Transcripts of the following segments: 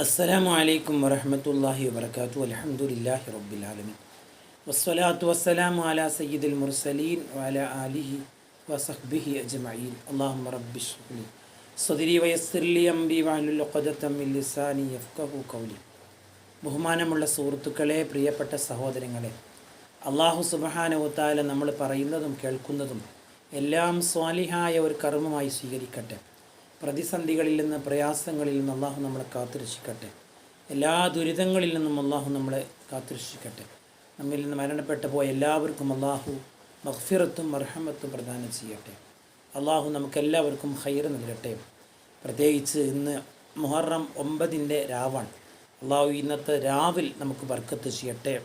അസ്സലാമു അലൈക്കും വറഹമത്തല്ലാഹി വബർക്കാത്തു അലഹമുല്ലാഹി റബ്ബിലാലമീൻ വസ്സലാത്തു വസ്സലാമു അലാ സയ്യിദുൽ മുർസലീൻ വല ആലിഹി വസഹ്ബിഹി അജ്മഈൻ. അല്ലാഹുമ്മ റബ്ബി ശ്റഹ്ലി സദ്രി വയസ്സിർലി അംബി വാനുൽ ഖൗലി. ബഹുമാനമുള്ള സുഹൃത്തുക്കളെ പ്രിയപ്പെട്ട സഹോദരങ്ങളെ അള്ളാഹു സുബഹാനവത്താല നമ്മൾ പറയുന്നതും കേൾക്കുന്നതും എല്ലാം സ്വാലിഹായ ഒരു കർമ്മമായി സ്വീകരിക്കട്ടെ. പ്രതിസന്ധികളിൽ നിന്ന് പ്രയാസങ്ങളിൽ നിന്ന് അള്ളാഹു നമ്മളെ കാത്തുരക്ഷിക്കട്ടെ. എല്ലാ ദുരിതങ്ങളിൽ നിന്നും അള്ളാഹു നമ്മളെ കാത്തുരക്ഷിക്കട്ടെ. നമ്മിൽ നിന്ന് മരണപ്പെട്ടു പോയ എല്ലാവർക്കും അള്ളാഹു മഹ്ഫിറത്തും മർഹമത്തും പ്രദാനം ചെയ്യട്ടെ. അള്ളാഹു നമുക്കെല്ലാവർക്കും ഹൈർ നൽകട്ടെ. പ്രത്യേകിച്ച് ഇന്ന് മുഹറം ഒമ്പതിന്റെ രാവാണ്. അള്ളാഹു ഇന്നത്തെ രാവിൽ നമുക്ക് വർക്കത്ത് ചെയ്യട്ടെ.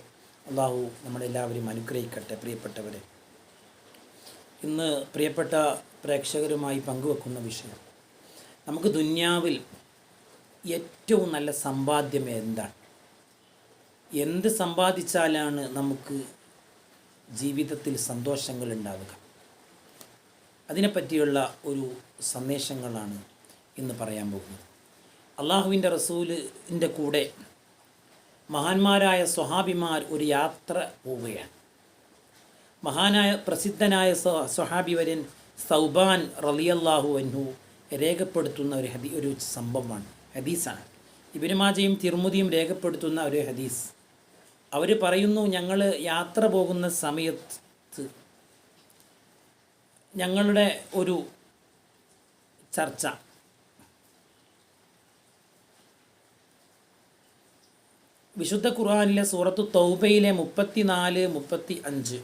അള്ളാഹു നമ്മളെല്ലാവരും അനുഗ്രഹിക്കട്ടെ പ്രിയപ്പെട്ടവരെ. ഇന്ന് പ്രിയപ്പെട്ട പ്രേക്ഷകരുമായി പങ്കുവെക്കുന്ന വിഷയം. നമുക്ക് ദുന്യാവിൽ ഏറ്റവും നല്ല സമ്പാദ്യം എന്താണ്? എന്ത് സമ്പാദിച്ചാലാണ് നമുക്ക് ജീവിതത്തിൽ സന്തോഷങ്ങൾ ഉണ്ടാവുക? അതിനെപ്പറ്റിയുള്ള ഒരു സന്ദേശങ്ങളാണ് ഇന്ന് പറയാൻ പോകുന്നത്. അള്ളാഹുവിന്റെ റസൂലിന്റെ കൂടെ മഹാന്മാരായ സ്വഹാബിമാർ ഒരു യാത്ര പോവുകയാണ്. മഹാനായ പ്രസിദ്ധനായ സ്വഹാബിവരൻ സൗബാൻ റലിയല്ലാഹു അൻഹു രേഖപ്പെടുത്തുന്ന ഒരു ഹദീ ഒരു സംഭവമാണ്. ഹദീസാണ്. ഇബിനുമാജയും തിർമുദിയും രേഖപ്പെടുത്തുന്ന ഒരു ഹദീസ്. അവർ പറയുന്നു ഞങ്ങൾ യാത്ര പോകുന്ന സമയത്ത് ഞങ്ങളുടെ ഒരു ചർച്ച. വിശുദ്ധ ഖുർആാനിലെ സൂറത്ത് തൗബയിലെ മുപ്പത്തിനാല് മുപ്പത്തി അഞ്ച്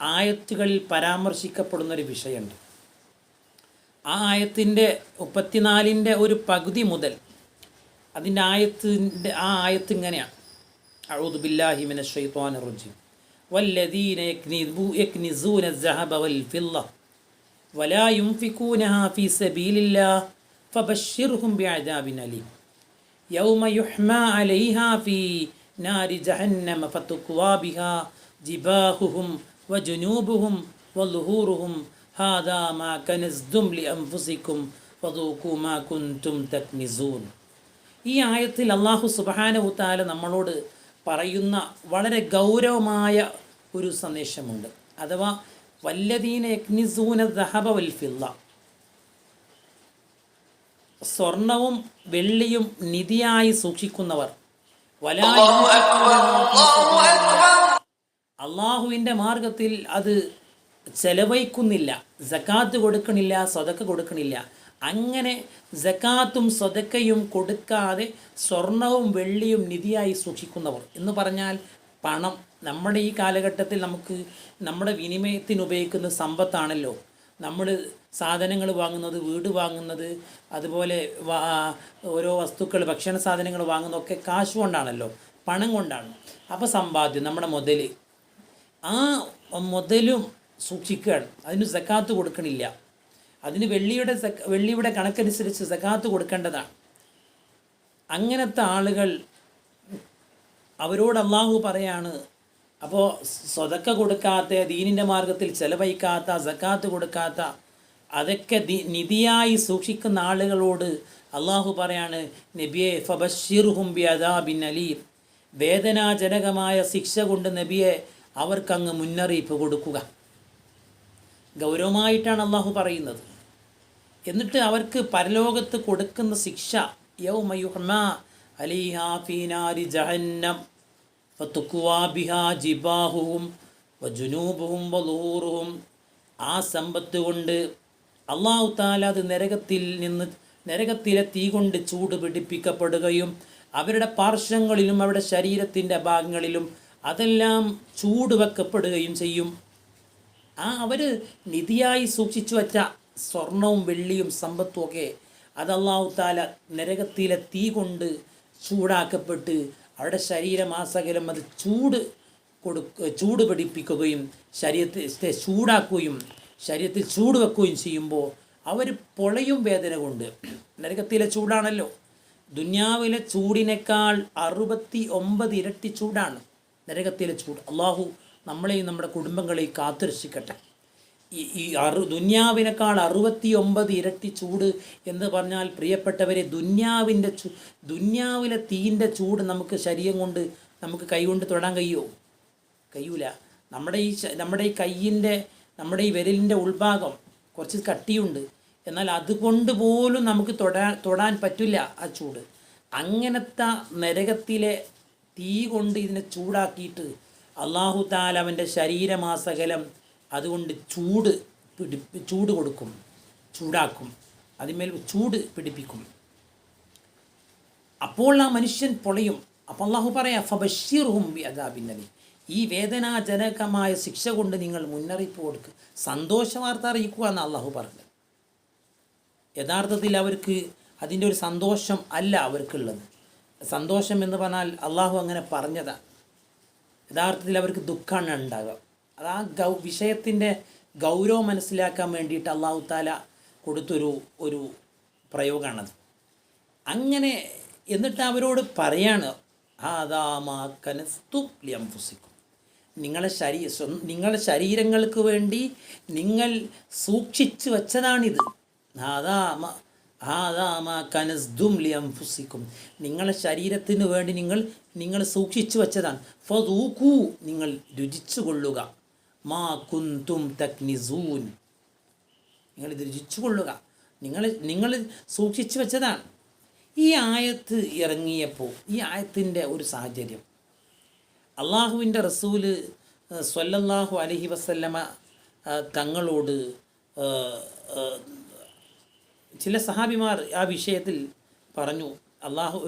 ആയത്തുകളിൽ പരാമർശിക്കപ്പെടുന്നൊരു വിഷയമുണ്ട്. ആ ആയത്തിൻ്റെ മുപ്പത്തിനാലിൻ്റെ ഒരു പകുതി മുതൽ അതിൻ്റെ ആയത്തിൻ്റെ ആ ആയത്ത് ഇങ്ങനെയാണ് അഊദു ബില്ലാഹി മിന ഷൈത്വാൻ റജീം والذين يكنزو- يكنزون الذهب والفضة ولا ينفقونها في سبيل الله فبشرهم بعذاب أليم يوم يحمى عليها في نار جهنم فتكوى بها جباههم وجنوبهم وظهورهم هذا ما كنزتم ലി فذوقوا ما മാ تكنزون. തക്നിസൂൻ ഈ ആയത്തിൽ അള്ളാഹു സുബാനവുത്താല നമ്മളോട് പറയുന്ന വളരെ ഗൗരവമായ ഒരു സന്ദേശമുണ്ട്. അഥവാ വല്ലദീന യക്നിസൂന ദഹബ വൽഫില്ല സ്വർണവും വെള്ളിയും നിധിയായി സൂക്ഷിക്കുന്നവർ. അള്ളാഹുവിന്റെ മാർഗത്തിൽ അത് ചെലവഴിക്കുന്നില്ല ജക്കാത്ത് കൊടുക്കണില്ല സ്വതക്ക കൊടുക്കണില്ല. അങ്ങനെ ജക്കാത്തും സ്വതക്കയും കൊടുക്കാതെ സ്വർണവും വെള്ളിയും നിധിയായി സൂക്ഷിക്കുന്നവർ. എന്ന് പറഞ്ഞാൽ പണം നമ്മുടെ ഈ കാലഘട്ടത്തിൽ നമുക്ക് നമ്മുടെ വിനിമയത്തിന് ഉപയോഗിക്കുന്ന സമ്പത്താണല്ലോ. നമ്മൾ സാധനങ്ങൾ വാങ്ങുന്നത് വീട് വാങ്ങുന്നത് അതുപോലെ ഓരോ വസ്തുക്കൾ ഭക്ഷണ സാധനങ്ങൾ വാങ്ങുന്നതൊക്കെ കാശ് കൊണ്ടാണല്ലോ പണം കൊണ്ടാണ്. അപ്പോൾ സമ്പാദ്യം നമ്മുടെ മുതൽ ആ മുതലും സൂക്ഷിക്കുകയാണ്. അതിന് സക്കാത്ത് കൊടുക്കണില്ല. അതിന് വെള്ളിയുടെ വെള്ളിയുടെ കണക്കനുസരിച്ച് സക്കാത്ത് കൊടുക്കേണ്ടതാണ്. അങ്ങനത്തെ ആളുകൾ അവരോട് അള്ളാഹു പറയാണ് അപ്പോൾ സ്വതക്ക കൊടുക്കാത്ത ദീനിന്റെ മാർഗത്തിൽ ചെലവഴിക്കാത്ത സക്കാത്ത് കൊടുക്കാത്ത അതൊക്കെ നിധിയായി സൂക്ഷിക്കുന്ന ആളുകളോട് അള്ളാഹു പറയാണ് നബിയെ ഫബഷിർഹും അദാ ബിൻ അലീം. വേദനാജനകമായ ശിക്ഷ കൊണ്ട് നബിയെ അവർക്കങ്ങ് മുന്നറിയിപ്പ് കൊടുക്കുക. ഗൗരവമായിട്ടാണ് അള്ളാഹു പറയുന്നത്. എന്നിട്ട് അവർക്ക് പരലോകത്ത് കൊടുക്കുന്ന ശിക്ഷ യൗമയുഹ്മ അലിഹാ ഫീനാരി ജഹന്നം ആ സമ്പത്ത് കൊണ്ട് അള്ളാഹു താല അത് നരകത്തിൽ നിന്ന് നരകത്തിലെ തീ കൊണ്ട് ചൂട് പിടിപ്പിക്കപ്പെടുകയും അവരുടെ പാർശ്വങ്ങളിലും അവരുടെ ശരീരത്തിന്റെ ഭാഗങ്ങളിലും അതെല്ലാം ചൂട് വെക്കപ്പെടുകയും ചെയ്യും. ആ അവർ നിധിയായി സൂക്ഷിച്ചു വച്ച സ്വർണവും വെള്ളിയും സമ്പത്തും ഒക്കെ അത് താല നരകത്തിലെ തീ കൊണ്ട് ചൂടാക്കപ്പെട്ട് അവരുടെ ശരീരമാസകലം അത് ചൂട് കൊടുക്ക ചൂട് പിടിപ്പിക്കുകയും ശരീരത്തെ ചൂടാക്കുകയും ശരീരത്തിൽ ചൂട് വെക്കുകയും ചെയ്യുമ്പോൾ അവർ പൊളയും വേദന കൊണ്ട്. നരകത്തിലെ ചൂടാണല്ലോ. ദുന്യാവിലെ ചൂടിനേക്കാൾ അറുപത്തി ഒമ്പത് ഇരട്ടി ചൂടാണ്. നരകത്തിലെ ചൂട്. അള്ളാഹു നമ്മളെയും നമ്മുടെ കുടുംബങ്ങളെയും കാത്തുരക്ഷിക്കട്ടെ. ഈ ഈ അറു ദുന്യാവിനേക്കാൾ അറുപത്തി ഒമ്പത് ഇരട്ടി ചൂട് എന്ന് പറഞ്ഞാൽ പ്രിയപ്പെട്ടവരെ ദുന്യാവിന്റെ ചു ദുന്യാവിലെ തീന്റെ ചൂട് നമുക്ക് ശരീരം കൊണ്ട് നമുക്ക് കൈകൊണ്ട് തൊടാൻ കഴിയുമോ കഴിയൂല. നമ്മുടെ ഈ നമ്മുടെ ഈ കയ്യിന്റെ നമ്മുടെ ഈ വിരലിന്റെ ഉൾഭാഗം കുറച്ച് കട്ടിയുണ്ട്. എന്നാൽ അതുകൊണ്ട് പോലും നമുക്ക് തൊടാൻ തൊടാൻ പറ്റില്ല ആ ചൂട്. അങ്ങനത്തെ നരകത്തിലെ തീ കൊണ്ട് ഇതിനെ ചൂടാക്കിയിട്ട് അള്ളാഹു താല അവന്റെ ശരീരമാസകലം അതുകൊണ്ട് ചൂട് പിടി ചൂട് കൊടുക്കും ചൂടാക്കും. അതിന്മേൽ ചൂട് പിടിപ്പിക്കും. അപ്പോൾ ആ മനുഷ്യൻ പൊളയും. അപ്പോൾ അള്ളാഹു പറയാം ഫബഷീർഹും അദാബിന്നലി ഈ വേദനാജനകമായ ശിക്ഷ കൊണ്ട് നിങ്ങൾ മുന്നറിയിപ്പ് കൊടുക്കുക സന്തോഷ വാർത്ത അറിയിക്കുക എന്ന് അള്ളാഹു പറഞ്ഞത്. യഥാർത്ഥത്തിൽ അവർക്ക് അതിന്റെ ഒരു സന്തോഷം അല്ല അവർക്കുള്ളത്. സന്തോഷം എന്ന് പറഞ്ഞാൽ അള്ളാഹു അങ്ങനെ പറഞ്ഞതാണ് യഥാർത്ഥത്തിൽ അവർക്ക് ദുഃഖമാണ് ഉണ്ടാകുക അത് ആ ഗൗ വിഷയത്തിന്റെ ഗൗരവം മനസ്സിലാക്കാൻ വേണ്ടിയിട്ട് അള്ളാഹു താല കൊടുത്തൊരു ഒരു പ്രയോഗമാണത് അങ്ങനെ എന്നിട്ട് അവരോട് പറയാണ് ലിയംഫുസിക്കും. നിങ്ങളെ ശരീര നിങ്ങളുടെ ശരീരങ്ങൾക്ക് വേണ്ടി നിങ്ങൾ സൂക്ഷിച്ചു വച്ചതാണിത്. ഹാദാമ കനസ്ദും ലിയംഫുസിക്കും. നിങ്ങളെ ശരീരത്തിന് വേണ്ടി നിങ്ങൾ നിങ്ങൾ സൂക്ഷിച്ചു വെച്ചതാണ്. ഫതൂക്കൂ നിങ്ങൾ രുചിച്ചു കൊള്ളുക മാ കുന്തും തക്നിസൂൻ. നിങ്ങൾ ഇത് രുചിച്ചു കൊള്ളുക നിങ്ങൾ നിങ്ങൾ സൂക്ഷിച്ചു വെച്ചതാണ്. ഈ ആയത്ത് ഇറങ്ങിയപ്പോൾ ഈ ആയത്തിന്റെ ഒരു സാഹചര്യം. അള്ളാഹുവിന്റെ റസൂൽ സ്വല്ലാഹു അലൈഹി വസല്ലമ തങ്ങളോട് ചില സഹാബിമാർ ആ വിഷയത്തിൽ പറഞ്ഞു അള്ളാഹു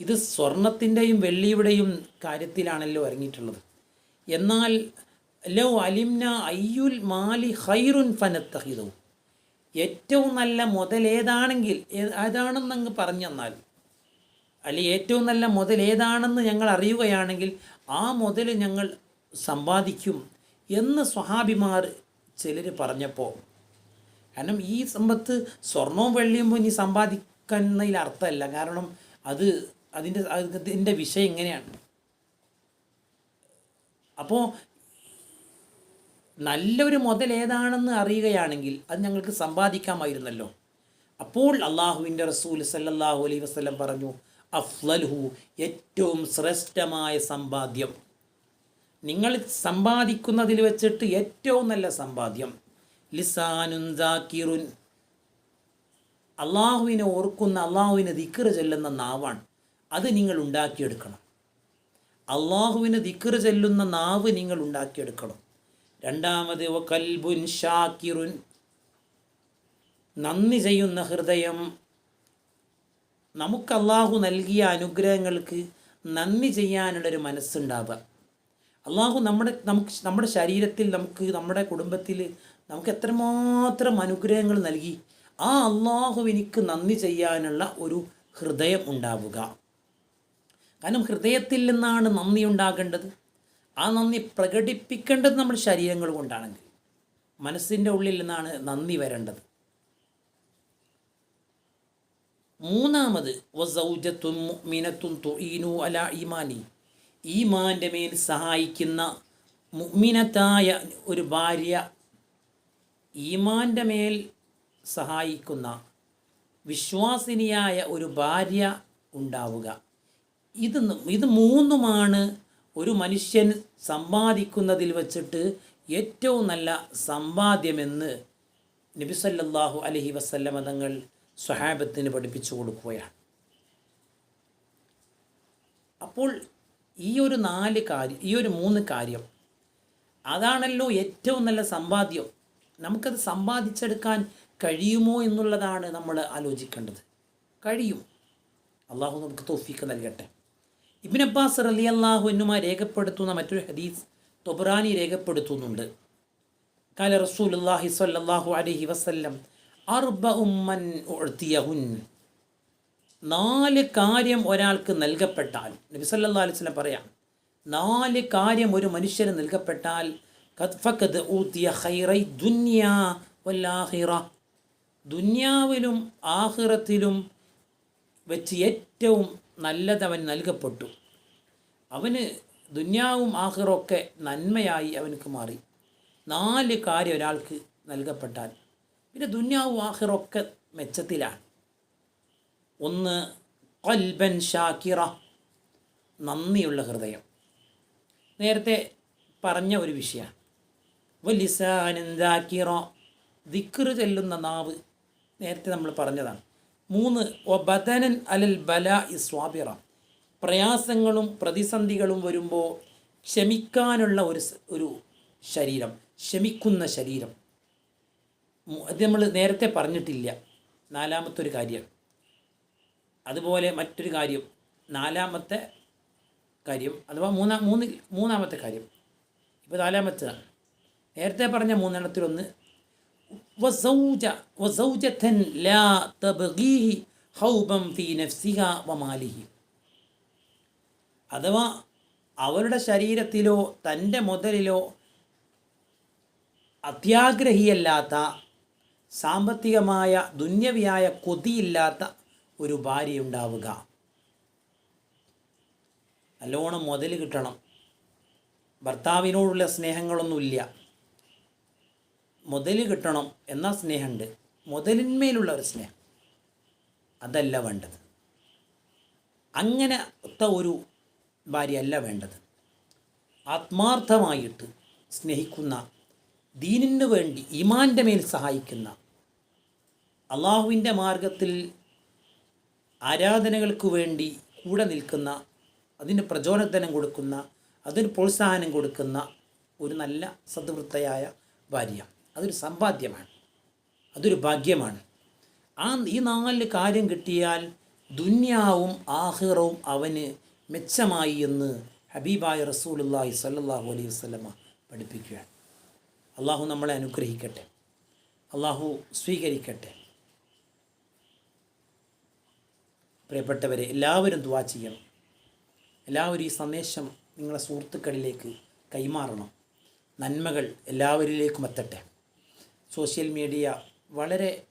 ഇത് സ്വർണത്തിന്റെയും വെള്ളിയുടെയും കാര്യത്തിലാണല്ലോ ഇറങ്ങിയിട്ടുള്ളത്. എന്നാൽ ലോ അലിംന അയ്യുൽ മാലി ഹൈറുൻ ഫനത്തഹിതവും ഏറ്റവും നല്ല മുതൽ ഏതാണെങ്കിൽ ഏതാണെന്നങ്ങ് പറഞ്ഞു തന്നാൽ അല്ലെ ഏറ്റവും നല്ല മുതൽ ഏതാണെന്ന് ഞങ്ങൾ അറിയുകയാണെങ്കിൽ ആ മുതൽ ഞങ്ങൾ സമ്പാദിക്കും എന്ന് സ്വഹാബിമാർ ചിലർ പറഞ്ഞപ്പോൾ കാരണം ഈ സമ്പത്ത് സ്വർണവും വെള്ളിയും ഇനി സമ്പാദിക്കുന്നതിൽ അർത്ഥമല്ല. കാരണം അത് അതിന്റെ അതിന്റെ വിഷയം എങ്ങനെയാണ് അപ്പോൾ നല്ലൊരു മുതൽ ഏതാണെന്ന് അറിയുകയാണെങ്കിൽ അത് ഞങ്ങൾക്ക് സമ്പാദിക്കാമായിരുന്നല്ലോ. അപ്പോൾ അള്ളാഹുവിന്റെ റസൂൽ സല്ലാഹു അലൈഹി വസ്ലം പറഞ്ഞു അഫ്ലൽഹു ഏറ്റവും ശ്രേഷ്ഠമായ സമ്പാദ്യം. നിങ്ങൾ സമ്പാദിക്കുന്നതിൽ വെച്ചിട്ട് ഏറ്റവും നല്ല സമ്പാദ്യം. ലിസാനുൻ അള്ളാഹുവിനെ ഓർക്കുന്ന അള്ളാഹുവിനെ ദിക്കറ് ചെല്ലുന്ന നാവാണ്. അത് നിങ്ങൾ ഉണ്ടാക്കിയെടുക്കണം. അള്ളാഹുവിന് ദിക്കറ് ചെല്ലുന്ന നാവ് നിങ്ങൾ ഉണ്ടാക്കിയെടുക്കണം. രണ്ടാമത് ഒ കൽബുൻ ഷാക്കിറുൻ. നന്ദി ചെയ്യുന്ന ഹൃദയം. നമുക്ക് അള്ളാഹു നൽകിയ അനുഗ്രഹങ്ങൾക്ക് നന്ദി ചെയ്യാനുള്ളൊരു മനസ്സുണ്ടാവുക. അള്ളാഹു നമ്മുടെ നമുക്ക് നമ്മുടെ ശരീരത്തിൽ നമുക്ക് നമ്മുടെ കുടുംബത്തിൽ നമുക്ക് എത്രമാത്രം അനുഗ്രഹങ്ങൾ നൽകി ആ അള്ളാഹു എനിക്ക് നന്ദി ചെയ്യാനുള്ള ഒരു ഹൃദയം ഉണ്ടാവുക. കാരണം ഹൃദയത്തിൽ നിന്നാണ് നന്ദി ഉണ്ടാകേണ്ടത്. ആ നന്ദി പ്രകടിപ്പിക്കേണ്ടത് നമ്മൾ ശരീരങ്ങൾ കൊണ്ടാണെങ്കിൽ മനസ്സിന്റെ ഉള്ളിൽ നിന്നാണ് നന്ദി വരേണ്ടത്. മൂന്നാമത് വസൗജത്തും മുഅ്മിനത്തും തുഈനു അല ഈമാനി. ഈമാന്റെ മേൽ സഹായിക്കുന്ന മുഅ്മിനത്തായ ഒരു ഭാര്യ ഈമാന്റെ മേൽ സഹായിക്കുന്ന വിശ്വാസിനിയായ ഒരു ഭാര്യ ഉണ്ടാവുക. ഇത് ഇത് മൂന്നുമാണ് ഒരു മനുഷ്യൻ സമ്പാദിക്കുന്നതിൽ വച്ചിട്ട് ഏറ്റവും നല്ല സമ്പാദ്യമെന്ന് നബിസല്ലാഹു അലഹി വസല്ല മതങ്ങൾ തങ്ങൾ സ്വഹാബത്തിന് പഠിപ്പിച്ചു കൊടുക്കുകയാണ്. അപ്പോൾ ഈ ഒരു നാല് കാര്യം ഈ ഒരു മൂന്ന് കാര്യം അതാണല്ലോ ഏറ്റവും നല്ല സമ്പാദ്യം. നമുക്കത് സമ്പാദിച്ചെടുക്കാൻ കഴിയുമോ എന്നുള്ളതാണ് നമ്മൾ ആലോചിക്കേണ്ടത്. കഴിയും. അള്ളാഹു നമുക്ക് തോഫീക്ക് നൽകട്ടെ. ഇബിൻ അബ്ബാസ് അലി അള്ളാഹു എന്നുമാ രേഖപ്പെടുത്തുന്ന മറ്റൊരു ഹദീസ് തൊബറാനി രേഖപ്പെടുത്തുന്നുണ്ട്. കാല റസൂലുള്ളാഹി സ്വല്ലല്ലാഹു അലൈഹി വസല്ലം അർബഉ മൻ ഉഅ്തിയഹുൻ. നാല് കാര്യം ഒരാൾക്ക് നൽകപ്പെട്ടാൽ നബി അലിസ്ലം പറയാം നാല് കാര്യം ഒരു മനുഷ്യന് നൽകപ്പെട്ടാൽ ഖദ് ഊത്തിയ ഹൈറൈ ദുനിയാ വല്ലാഹിറ ദുനിയാവിലും ആഹിറത്തിലും വെച്ച് ഏറ്റവും നല്ലതവൻ നൽകപ്പെട്ടു. അവന് ദുന്യാവും ആഹിറൊക്കെ നന്മയായി അവനക്ക് മാറി. നാല് കാര്യം ഒരാൾക്ക് നൽകപ്പെട്ടാൽ. പിന്നെ ദുന്യാവും ആഹിറൊക്കെ മെച്ചത്തിലാണ്. ഒന്ന് കൊൽബൻ ഷാക്കിറ നന്ദിയുള്ള ഹൃദയം. നേരത്തെ പറഞ്ഞ ഒരു വിഷയമാണ്. ദിക്റ് ചെല്ലുന്ന നാവ്. നേരത്തെ നമ്മൾ പറഞ്ഞതാണ്. മൂന്ന് ഒ ബദനൻ അലൽ ബല ഇ സ്വാബിറ. പ്രയാസങ്ങളും പ്രതിസന്ധികളും വരുമ്പോൾ ക്ഷമിക്കാനുള്ള ഒരു ഒരു ശരീരം ക്ഷമിക്കുന്ന ശരീരം. അത് നമ്മൾ നേരത്തെ പറഞ്ഞിട്ടില്ല. നാലാമത്തെ ഒരു കാര്യം. അതുപോലെ മറ്റൊരു കാര്യം. നാലാമത്തെ കാര്യം അഥവാ മൂന്നാം മൂന്ന് മൂന്നാമത്തെ കാര്യം. ഇപ്പോൾ നാലാമത്തേതാണ് നേരത്തെ പറഞ്ഞ മൂന്നെണ്ണത്തിലൊന്ന്. വസൗജ ലാ ഹൗബം വമാലിഹി. അഥവാ അവരുടെ ശരീരത്തിലോ തന്റെ മുതലിലോ അത്യാഗ്രഹിയല്ലാത്ത സാമ്പത്തികമായ ദുന്യവിയായ കൊതിയില്ലാത്ത ഒരു ഭാര്യ ഉണ്ടാവുക നല്ലോണം മുതൽ കിട്ടണം. ഭർത്താവിനോടുള്ള സ്നേഹങ്ങളൊന്നുമില്ല. മുതൽ കിട്ടണം എന്ന സ്നേഹമുണ്ട് മുതലിന്മേലുള്ള ഒരു സ്നേഹം. അതല്ല വേണ്ടത്. അങ്ങനത്തെ ഒരു ഭാര്യയല്ല വേണ്ടത്. ആത്മാർത്ഥമായിട്ട് സ്നേഹിക്കുന്ന ദീനിന് വേണ്ടി ഇമാന്റെ മേൽ സഹായിക്കുന്ന അള്ളാഹുവിന്റെ മാർഗത്തിൽ ആരാധനകൾക്ക് വേണ്ടി കൂടെ നിൽക്കുന്ന അതിന് പ്രചോദനം കൊടുക്കുന്ന അതിന് പ്രോത്സാഹനം കൊടുക്കുന്ന ഒരു നല്ല സദ്വൃത്തയായ ഭാര്യ. അതൊരു സമ്പാദ്യമാണ്. അതൊരു ഭാഗ്യമാണ്. ആ ഈ നാല് കാര്യം കിട്ടിയാൽ ദുന്യാവും ആഹിറവും അവന് മെച്ചമായി എന്ന് ഹബീബായ റസൂലുള്ളാഹി സല്ലാഹു അലൈഹി വസല്ലമ പഠിപ്പിക്കുകയാണ്. അള്ളാഹു നമ്മളെ അനുഗ്രഹിക്കട്ടെ. അള്ളാഹു സ്വീകരിക്കട്ടെ. പ്രിയപ്പെട്ടവരെ എല്ലാവരും ദുവാ ചെയ്യണം. എല്ലാവരും ഈ സന്ദേശം നിങ്ങളുടെ സുഹൃത്തുക്കളിലേക്ക് കൈമാറണം. നന്മകൾ എല്ലാവരിലേക്കും എത്തട്ടെ. സോഷ്യൽ മീഡിയ വളരെ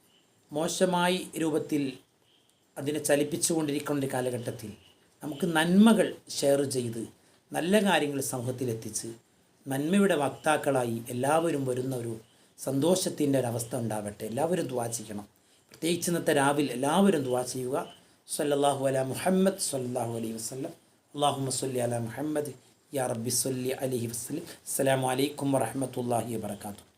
മോശമായി രൂപത്തിൽ അതിനെ ചലിപ്പിച്ചുകൊണ്ടിരിക്കുന്ന ഒരു കാലഘട്ടത്തിൽ നമുക്ക് നന്മകൾ ഷെയർ ചെയ്ത് നല്ല കാര്യങ്ങൾ സമൂഹത്തിലെത്തിച്ച് നന്മയുടെ വക്താക്കളായി എല്ലാവരും വരുന്ന ഒരു സന്തോഷത്തിന്റെ ഒരവസ്ഥ ഉണ്ടാവട്ടെ. എല്ലാവരും ദ്വാ ചെയ്യണം. പ്രത്യേകിച്ച് ഇന്നത്തെ രാവിലെ എല്ലാവരും ദ്വാ ചെയ്യുക. സല്ലാഹു അല മുഹമ്മദ് സല്ലാഹു അലൈഹി വസ്ലം അള്ളാഹു സല്ലി അല മുഹമ്മദ്. യാ റബ്ബി സല്ലി അലൈഹി വസല്ലം. അസ്സലാമു അലൈക്കും വറഹ്മത്തുള്ളാഹി വബറകാതുഹു.